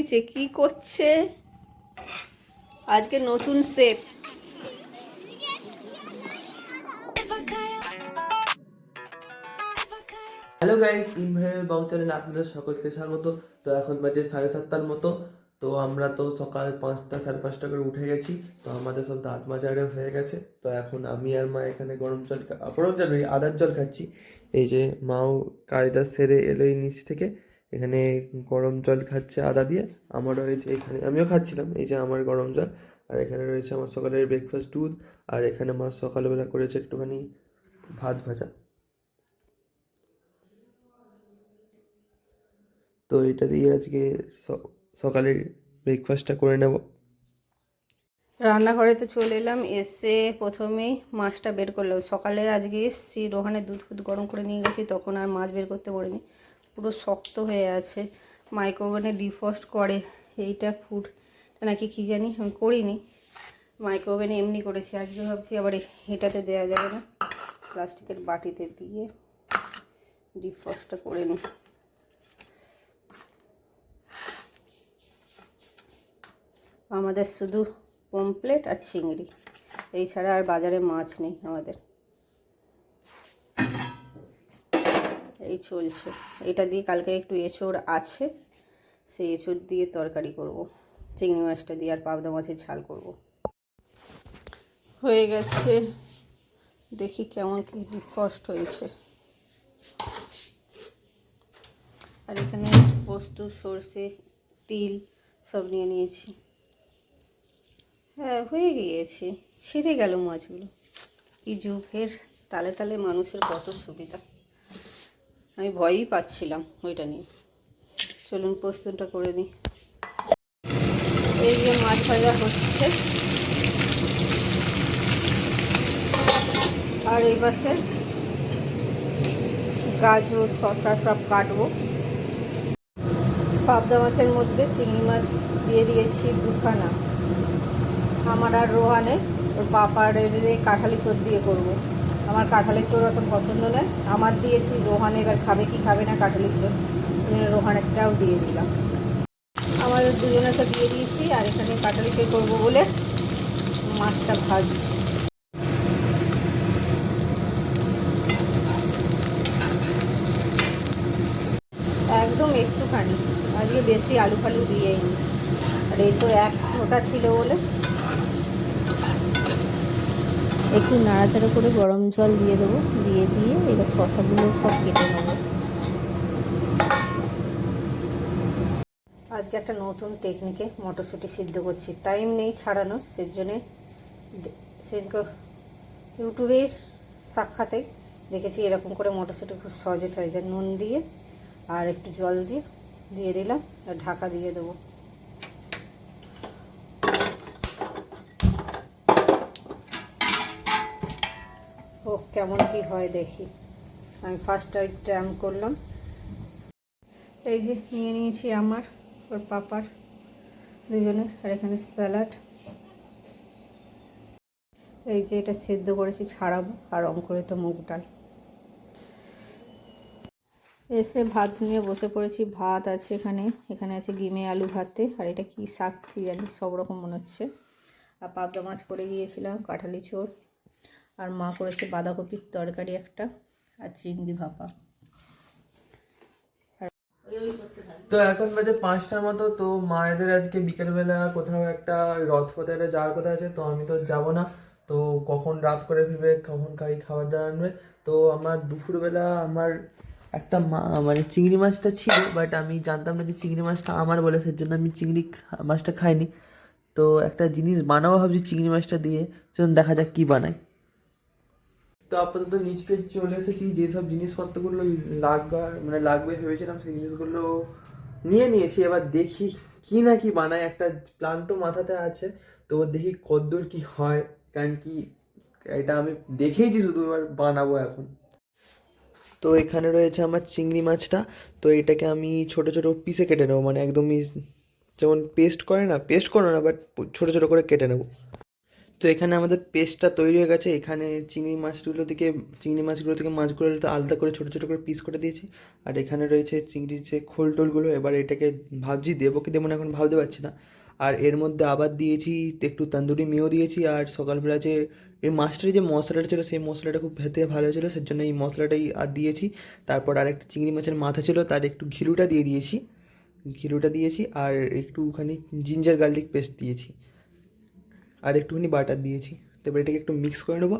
দিয়েছে কি করছে? আজকে নতুন সেট হ্যালো গাইস ইনভাইরের বাউচারের আপনাদের সকলকে স্বাগত। তো এখন বাজে সাড়ে সাতটার মতো। তো আমরা তো সকাল পাঁচটা, সাড়ে পাঁচটা করে উঠে গেছি। তো আমাদের সব দাঁত মাজারে হয়ে গেছে। তো এখন আমি আর মা এখানে গরম জল গরম জল আদার জল খাচ্ছি। এই যে মাও কাজটা সেরে এলো এই নিচ থেকে। এখানে গরম জল খাচ্ছে আদা দিয়ে আমারও রয়েছে এখানে, আমিও খাচ্ছিলাম, এই যে আমার গরম জল, আর এখানে রয়েছে আমার সকালের ব্রেকফাস্ট দুধ, আর এখানে মা সকালবেলা করেছে একটুখানি ভাত ভাজা। তো এটা দিয়ে আজকে সকালের ব্রেকফাস্টটা করে নেব। রান্নাঘরেতে চলে এলাম, এসে প্রথমেই মাছটা বের করলাম। সকালে আজকে এসছি, রোহানের দুধ ফুধ গরম করে নিয়ে গেছি, তখন আর মাছ বের করতে পারিনি। পুরো শক্ত হয়ে আছে। মাইক্রোওভেনে ডিফ্রস্ট করে এইটা ফুড নাকি কী জানি? আমি করিনি। মাইক্রোওভেনে এমনি করেছি। আজকে ভাবছি আবার এটাতে দেওয়া যাবে না। প্লাস্টিকের বাটিতে দিয়ে ডিফ্রস্টটা করে নিই। আমাদের শুধু পমপ্লেট আর চিংড়ি। এই ছাড়া আর বাজারে মাছ নেই আমাদের। এই চলছে। এটা দিয়ে কালকে একটু এঁচোড় আছে, সেই এঁচোড় দিয়ে তরকারি করব। চিংড়ি মাছটা দিয়ে আর পাবদা মাছের ঝাল করব। হয়ে গেছে। দেখি কেমন কি ডিফস্ট হয়েছে। আর এখানে পোস্ত, সর্ষে, তিল সব নিয়ে নিয়েছি। হ্যাঁ হয়ে গিয়েছে। ছেড়ে গেল মাছগুলো। কি যুগের তালে তালে মানুষের কত সুবিধা। আমি ভয়ই পাচ্ছিলাম ওইটা নিয়ে। চলুন প্রস্তুতটা করে নিই। এই যে মাছ ভাজা হচ্ছে। আর এই পাশে গাজর, শসা সব কাটবো। পাবদা মাছের মধ্যে চিংড়ি মাছ দিয়ে দিয়েছি দুখানা। আমার আর রোহানে ওর পাপার কাঁঠালি চোর দিয়ে করব। আমার কাঁঠালি চোর অত পছন্দ নয়। আমার দিয়েছি, রোহান এবার খাবে কি খাবে না কাঁঠালি চোর জন্য রোহানেরটাও দিয়ে দিলাম আমাদের দুজনেরটা দিয়ে দিয়েছি আর এখানে কাঁঠালি চোর করব বলে মাছটা ভাজছি একদম একটুখানি, আজকে বেশি আলু ফালু দিয়েই আর এই তো এক ওটা ছিল বলে একটু নাড়াচাড়া করে গরম জল দিয়ে দেবো। দিয়ে দিয়ে এবার শশাগুলো সব কেটে নেব। আজকে একটা নতুন টেকনিকে মটরশুঁটি সিদ্ধ করছি। টাইম নেই ছাড়ানোর সেজন্যে সেদিনকে ইউটিউবের সাক্ষাতে দেখেছি এরকম করে মটরশুঁটি খুব সহজে যায়। নুন দিয়ে আর একটু জল দিয়ে দিয়ে দিলাম, আর ঢাকা দিয়ে দেবো ও কেমন কি হয় দেখি। আমি ফার্স্ট টাইম ট্রাম করলাম। এই যে নিয়ে নিয়েছি আমার, ওর পাপার। দুজনে আর এখানে স্যালাড এই যে এটা সেদ্ধ করেছি, ছাড়াবো, আর অঙ্ক করে তো মুগ ডাল। এসে ভাত নিয়ে বসে পড়েছি। ভাত আছে এখানে এখানে আছে গিমে আলু ভাতে, আর এটা কি শাক কি জানি, সব রকম মনে হচ্ছে। আর পাবদা মাছ করে গিয়েছিলাম, কাঁঠালি চোর। আর মা করেছে বাঁধাকপির তরকারি একটা আর চিংড়ি ভাপা। তো এখন বাজে পাঁচটার মতো, তো মায়েদের আজকে বিকেলবেলা কোথাও একটা রথ ফতেরে যাওয়ার কথা আছে, তো আমি তো যাব না। তো কখন রাত করে ফিরবে, কখন খাই খাবার দাবার আনবে, তো আমার দুপুরবেলা আমার একটা মা মানে চিংড়ি মাছটা ছিল বাট আমি জানতাম না যে চিংড়ি মাছটা আমার বলে সেই জন্য আমি চিংড়ি মাছটা খাইনি। তো একটা জিনিস বানাবো ভাবছি চিংড়ি মাছটা দিয়ে, চলুন দেখা যাক কি বানাই তো আপাতত নিচকে চলে এসেছি যেসব জিনিসপত্রগুলো লাগবার মানে লাগবে ভেবেছিলাম সেই জিনিসগুলো নিয়ে নিয়েছি। এবার দেখি কি না কি বানায়। একটা প্ল্যান তো মাথাতে আছে। তো দেখি কদ্দূর কি হয়, কারণ কি এটা আমি দেখেইছি শুধু, এবার বানাবো এখন। তো এখানে রয়েছে আমার চিংড়ি মাছটা। তো এটাকে আমি ছোট ছোট পিসে কেটে নেব। মানে একদমই যেমন পেস্ট করে না পেস্ট করো না বাট ছোট ছোট করে কেটে নেব। তো এখানে আমাদের পেস্টটা তৈরি হয়ে গেছে। এখানে চিংড়ি মাছগুলো থেকে, চিংড়ি মাছগুলো থেকে মাছগুলো তো আলাদা করে ছোটো ছোটো করে পিস করে দিয়েছি। আর এখানে রয়েছে চিংড়ির যে খোল টোলগুলো এবার এটাকে ভাবছি দেবো কি দেবো না এখন ভাবতে পারছি না। আর এর মধ্যে আবার দিয়েছি, একটু তন্দুরি মেয়েও দিয়েছি, আর সকালবেলা যে এই মাছটার যে মশলাটা ছিল, সেই মশলাটা খুব খেতে ভালো ছিল সেই জন্য এই মশলাটাই আর দিয়েছি। তারপর আর একটা চিংড়ি মাছের মাথা ছিল, তার একটু ঘিলুটা দিয়ে দিয়েছি। ঘিলুটা দিয়েছি, আর একটু একটুখানি জিঞ্জার গার্লিক পেস্ট দিয়েছি। আর একটুখানি বাটার দিয়েছি। তারপরে এটাকে একটু মিক্স করে নেব।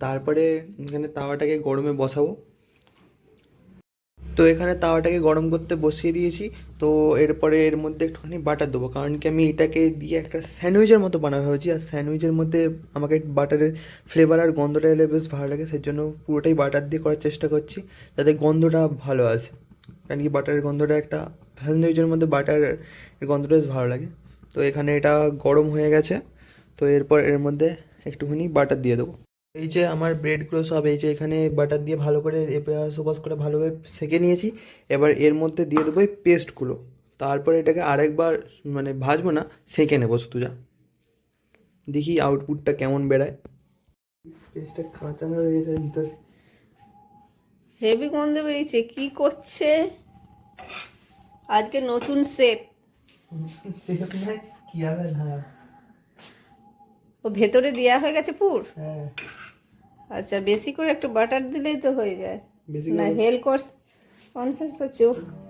তারপরে এখানে তাওয়াটাকে গরমে বসাবো। তো এখানে তাওয়াটাকে গরম করতে বসিয়ে দিয়েছি। তো এরপরে এর মধ্যে একটুখানি বাটার দেবো। কারণ কি আমি এটাকে দিয়ে একটা স্যান্ডউইচের মতো বানাবো ভাবছি। আর স্যান্ডউইচের মধ্যে আমাকে বাটারের ফ্লেভার আর গন্ধটা এলে বেশ ভালো লাগে। সেই জন্য পুরোটাই বাটার দিয়ে করার চেষ্টা করছি। যাতে গন্ধটা ভালো আসে। কারণ কি বাটারের গন্ধটা একটা স্যান্ডউইচের মধ্যে বাটারের গন্ধটা বেশ ভালো লাগে। তো এখানে এটা গরম হয়ে গেছে। তো এরপর এর মধ্যে একটুখানি বাটার দিয়ে দেবো। এই যে আমার ব্রেডগুলো সব এই যে এখানে বাটার দিয়ে ভালো করে সুপাস করে ভালোভাবে সেকে নিয়েছি। এবার এর মধ্যে দিয়ে দেবো এই পেস্টগুলো তারপরে এটাকে আরেকবার মানে ভাজবো না সেঁকে নেব শুধু যা। দেখি আউটপুটটা কেমন বেড়ায়। পেস্টটা কাঁচানো রয়েছে ভিতরে। হেভি গন্ধ বেরিয়েছে কি করছে? আজকে নতুন সেট সেফ নাই কি হবে না ও ভেতরে দেওয়া হয়ে গেছে পুর? হ্যাঁ। আচ্ছা বেশি করে একটু বাটার দিলেই তো হয়ে যায়। না হেল কোর্স কনসেন্স হচ্ছে।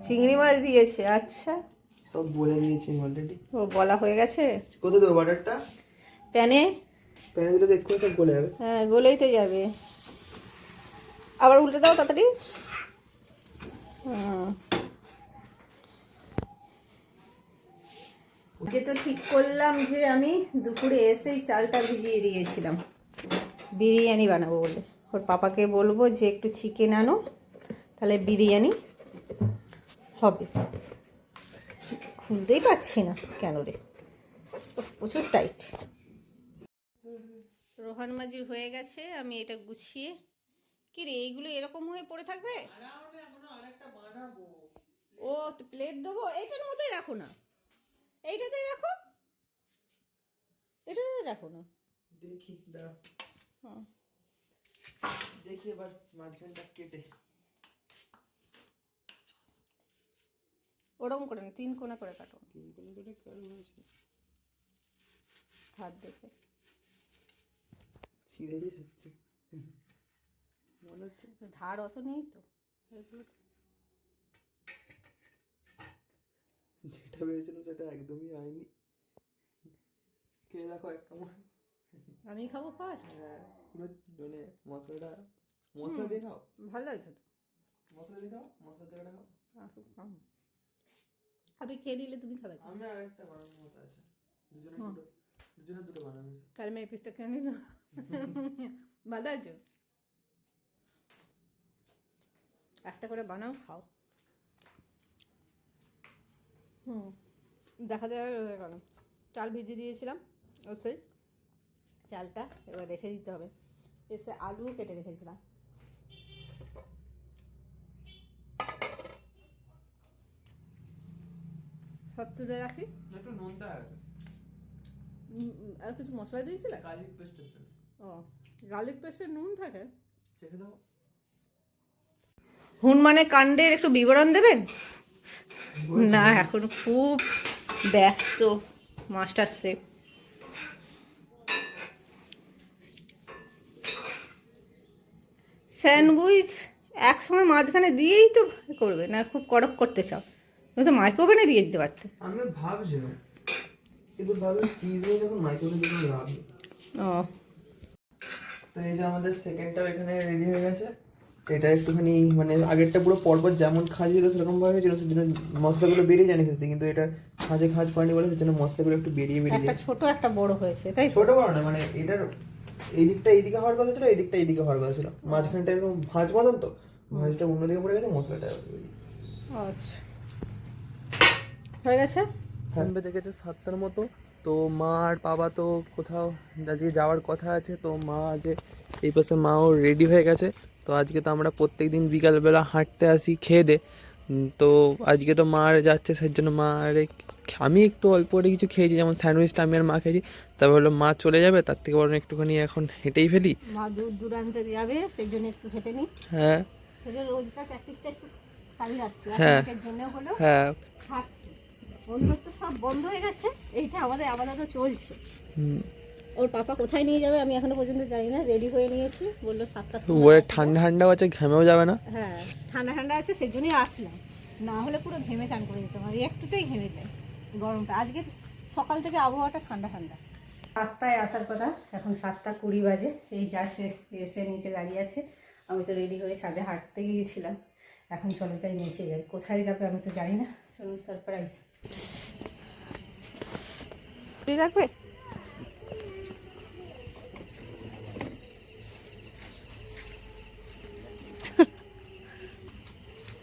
চিংড়ি মাছ দিয়েছে আচ্ছা। সব বলে দিয়েছি অলরেডি ও বলা হয়ে গেছে? কোথায় দেবো বাটারটা প্যানে? প্যানে দিলে তো এক্ষুনি সব গলে যাবে। হ্যাঁ গলেই তো যাবে। আবার উল্টে দাও তাড়াতাড়ি। হুম। আজকে তো ঠিক করলাম যে আমি দুপুরে এসেই চালটা ভিজিয়ে দিয়েছিলাম। বিরিয়ানি বানাবো বলে। ওর পাপাকে বলব যে একটু চিকেন আনো তাহলে বিরিয়ানি হবে। খুলতেই পারছি না কেন রে? প্রচুর টাইট রোহান মাজির হয়ে গেছে আমি এটা গুছিয়ে। কি রে এইগুলো এরকম হয়ে পড়ে থাকবে? ও প্লেট দেবো? এটার মধ্যেই রাখো না। এইটাতেই রাখো। এটাতে রাখো না। দেখি দাঁড়া হ্যাঁ। দেখি এবার মাঝখানটা কেটে। ওরকম করে না তিন কোনা করে কাটো। তিন কোণ করে কেমন হয়েছে। হাত দেখে। ছিঁড়ে যাচ্ছে। মনে হচ্ছে ধার অত নেই তো। এগুলো তো- যেটা ভেবেছিলাম সেটা একদমই হয়নি। কে দেখো এক কেমন আমি খাব ফার্স্ট হ্যাঁ পুরো মানে মশলাটা মশলা দিয়ে খাও। ভালো লাগছে তো। মশলা দিয়ে খাও মশলা জায়গাটা খাও। আর খুব কম। আমি খেয়ে নিলে তুমি খাবে। আমি আর একটা বানানোর মতো আছে। দুজনে। দুটো দুজনে দুটো বানানো। তাহলে আমি এই পিসটা খেয়ে নিই না ভালো আছে একটা করে বানাও খাও। হুম। দেখা যাবে গেল চাল ভিজিয়ে দিয়েছিলাম অবশ্যই চালটা এবার রেখে দিতে হবে। এসে আলুও কেটে রেখেছিলাম। সব তুলে রাখি। একটু নোনতা উম, উম, আর কিছু মশলা দিয়েছিলে? গার্লিক পেস্টের জন্য। ও গার্লিক পেস্টে নুন থাকে? চেখে দাও। হনুমানের কাণ্ডের একটু বিবরণ দেবেন? না এখন খুব ব্যস্ত মাস্টার শেফ স্যান্ডউইচ একসময় মাঝখানে দিয়েই তো করবে না খুব কড়ক করতে চাও। তুমি তো মাইক্রোওভেনে দিয়ে দিতে পারতে। আমি ভাবছিলাম কিন্তু ভাবলাম চিজ নিয়ে যখন দিয়ে লাভ ও। তো এই যে আমাদের সেকেন্ডটাও এখানে রেডি হয়ে গেছে। এটা একটুখানি মানে আগেরটা পুরো পরপর যেমন খাঁজ ছিল সেরকম ভাবে হয়েছিল। সেজন্য মশলাগুলো বেরিয়ে জানি খেতে কিন্তু এটা খাঁজে খাঁজ পানি বলে সেজন্য মশলাগুলো একটু বেরিয়ে বেরিয়ে একটা যায় ছোট একটা বড় হয়েছে তাই? ছোট বড় না মানে এটার এই দিকটা এইদিকে হওয়ার কথা ছিল এই দিকটা এইদিকে হওয়ার কথা ছিল। মাঝখানটা এরকম ভাঁজ মতন তো ভাঁজটা অন্যদিকে পড়ে গেছে মশলাটা আচ্ছা। হয়ে গেছে? হ্যাঁ। দেখেছে সাতটার মতো। তো মা আর বাবা তো কোথাও আজকে যাওয়ার কথা আছে তো মা যে এই পাশে মাও রেডি হয়ে গেছে। তো আজকে তো আমরা প্রত্যেক দিন বিকালবেলা হাঁটতে আসি খেয়ে দে। তো আজকে তো মা আর যাচ্ছে সেই জন্য মা আর আমি একটু অল্প করে কিছু খেয়েছি যেমন স্যান্ডউইচটা আমি আর মা খেয়েছি। তারপর হলো মা চলে যাবে তার থেকে বরং একটুখানি এখন হেঁটেই ফেলি। মা দূর দূরান্তে যাবে সেই জন্য একটু হেঁটে নিই হ্যাঁ। সেটা রোজকার প্র্যাকটিসটা একটু চালিয়ে যাচ্ছি। হ্যাঁ। জন্য হ্যাঁ। অন্য তো সব বন্ধ হয়ে গেছে এইটা আমাদের আপাতত চলছে। হুম। ওর পাপা কোথায় নিয়ে যাবে আমি এখনও পর্যন্ত জানি না রেডি হয়ে নিয়েছি। বলল ওরে আসবে। ঠান্ডা ঠান্ডাও আছে ঘামেও যাবে না? হ্যাঁ ঠান্ডা ঠান্ডা আছে সেই জন্যই আসলাম। না হলে পুরো ঘেমে চান করে দিতে পারি একটুতেই ঘেমে যায় গরমটা। আজকে সকাল থেকে আবহাওয়াটা ঠান্ডা ঠান্ডা। সাতটায় আসার কথা এখন সাতটা কুড়ি বাজে এই যা এসে নিচে দাঁড়িয়ে আছে। আমি তো রেডি হয়ে ছাদে হাঁটতে গিয়েছিলাম। এখন চলো যাই নিচে যাই। কোথায় যাবে আমি তো জানি না। চলুন সারপ্রাইজ রাখবে ওই জিতান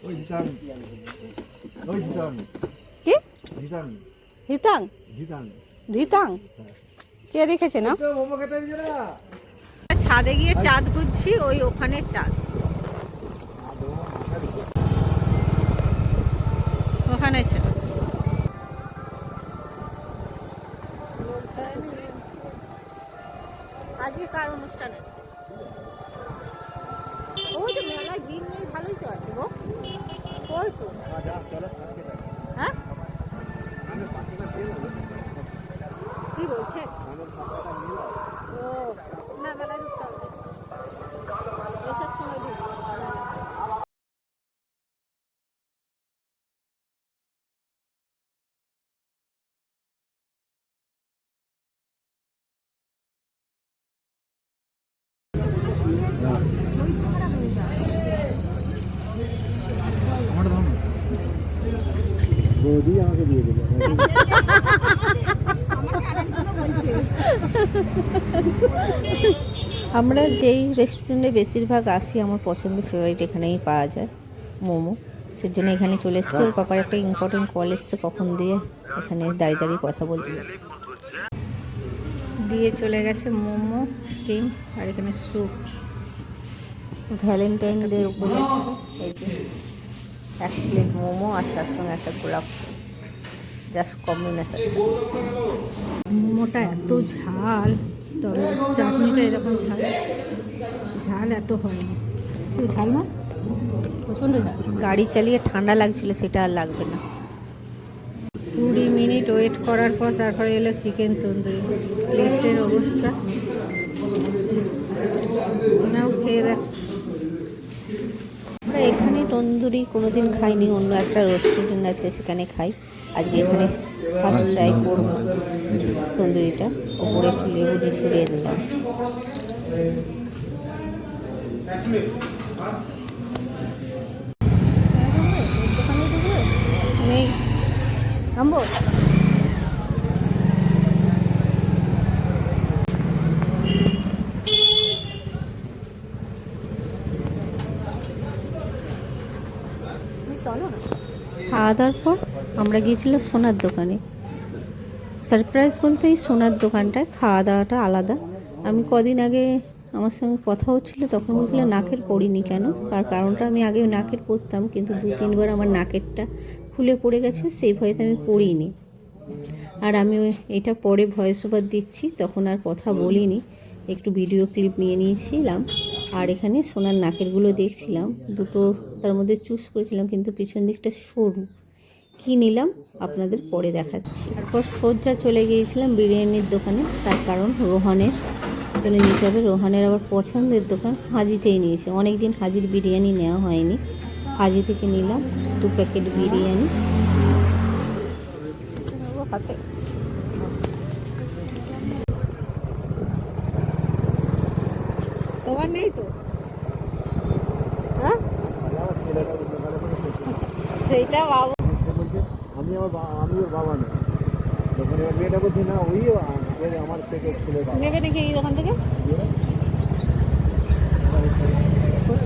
ওই জিতান কি? জিতান হিতাং কে রেখেছে না? ছাদে গিয়ে চাঁদ খুঁজছি ওই ওখানে চাঁদ। ওখানে চাঁদ আজকে কার অনুষ্ঠান আছে? হ্যাঁ? কি বলছে ও না মেলায় ঢুকতে হবে না। এসার সময় ঢুকবো আমাকে দিয়ে দেবে। আমরা যেই রেস্টুরেন্টে বেশিরভাগ আসি, আমার পছন্দের ফেভারিট এখানেই পাওয়া যায়, মোমো। সেজন্য এখানে চলে এসেছি। ওর পাপার একটা ইম্পর্টেন্ট কল এসছে কখন দিয়ে এখানে দাঁড়িয়ে দাঁড়িয়ে কথা বলছে। দিয়ে চলে গেছে মোমো স্টিম আর এখানে স্যুপ ভ্যালেন্টাইন ডে উপলক্ষে এক প্লেট মোমো আর তার সঙ্গে একটা গোলাপ জাস্ট কম্বিনেশন মোমোটা এত ঝাল, তবে চাটনিটা এরকম ঝাল। ঝাল এত হয়নি। ঝাল না? প্রচণ্ড ঝাল। গাড়ি চালিয়ে ঠান্ডা লাগছিল, সেটা আর লাগবে না। কুড়ি মিনিট ওয়েট করার পর তারপরে এলো চিকেন তন্দুরি। প্লেটের অবস্থা। নাও খেয়ে দেখ এখানে তন্দুরি কোনোদিন খাইনি, অন্য একটা রেস্টুরেন্ট আছে সেখানে খাই। আজকে এখানে ফার্স্ট ট্রাই করব তন্দুরিটা। ওপরে একটু লেবু ছড়িয়ে দিলাম। নেই খাওয়া দাওয়ার পর আমরা গিয়েছিলাম সোনার দোকানে। সারপ্রাইজ বলতে এই সোনার দোকানটায় খাওয়া দাওয়াটা আলাদা। আমি কদিন আগে আমার সঙ্গে কথা হচ্ছিল তখন বুঝলো নাকের পড়িনি কেন? তার কারণটা আমি আগে নাকের পরতাম কিন্তু দু তিনবার আমার নাকেরটা খুলে পড়ে গেছে, সেই ভয়েতে আমি পড়িনি। আর আমি এটা পরে ভয়েস ওভার দিচ্ছি, তখন আর কথা বলিনি। একটু ভিডিও ক্লিপ নিয়ে নিয়েছিলাম, আর এখানে সোনার নাকেরগুলো দেখছিলাম। দুটো তার মধ্যে চুজ করেছিলাম, কিন্তু পিছন দিকটা সরু। কী নিলাম? আপনাদের পরে দেখাচ্ছি। তারপর সজ্জা চলে গিয়েছিলাম বিরিয়ানির দোকানে। তার কারণ রোহানের জন্য নিতে হবে। রোহানের আবার পছন্দের দোকান হাজিতেই নিয়েছে। অনেক দিন হাজির বিরিয়ানি নেওয়া হয়নি। হাজি থেকে নিলাম দু প্যাকেট বিরিয়ানি। হাতে তোমার নেই তো হ্যাঁ সেইটা বাবু। বলছে আমি আমার আমি ওর বাবা না তখন এবার মেয়েটা বলছে না ওই আমার থেকে ছেলে নেবে নাকি এই দোকান থেকে?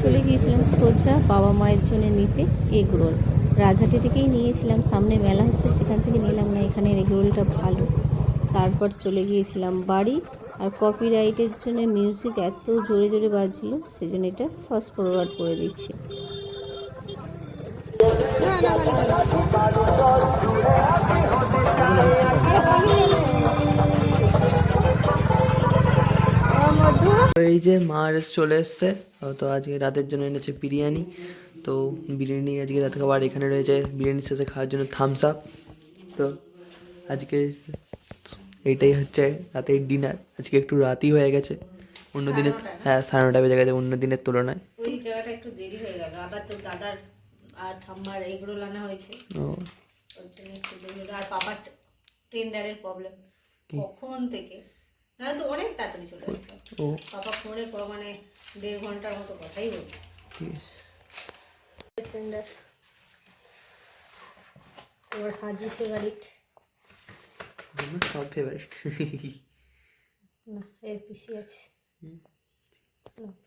চলে গিয়েছিলাম সোজা বাবা মায়ের জন্য নিতে এগ রোল রাজহাটি থেকেই নিয়েছিলাম সামনে মেলা হচ্ছে সেখান থেকে নিলাম না এখানে এগ রোলটা ভালো। তারপর চলে গিয়েছিলাম বাড়ি আর কপি রাইটের জন্য মিউজিক এত জোরে জোরে বাজছিল সেজন্য এটা ফাস্ট ফরওয়ার্ড করে দিচ্ছি। এই যে মা এসে চলে এসছে তো আজকে রাতের জন্য এনেছে বিরিয়ানি। তো বিরিয়ানি আজকে রাতে খাবার এখানে রয়েছে। বিরিয়ানির সাথে খাওয়ার জন্য থামস আপ তো আজকে এইটাই হচ্ছে রাতের ডিনার আজকে একটু রাতই হয়ে গেছে। অন্য দিনে হ্যাঁ সাড়ে নটা বেজে গেছে অন্য দিনের তুলনায়। ওই জায়গাটা একটু দেরি হয়ে গেল। আবার তো দাদার আর ঠাম্মার এগুলো আনা হয়েছে। ও। ওর জন্য একটু আর বাবার টেন্ডারের প্রবলেম কখন থেকে? না তো অনেক তাড়াতাড়ি চলে আসতো। ও। বাবা ফোনে ক- মানে দেড় ঘণ্টার মতো কথাই ঠিক টেন্ডার। তোমার হাজি ফেভারিট আমার সব ফেভারিট না এর পিসি আছে। না।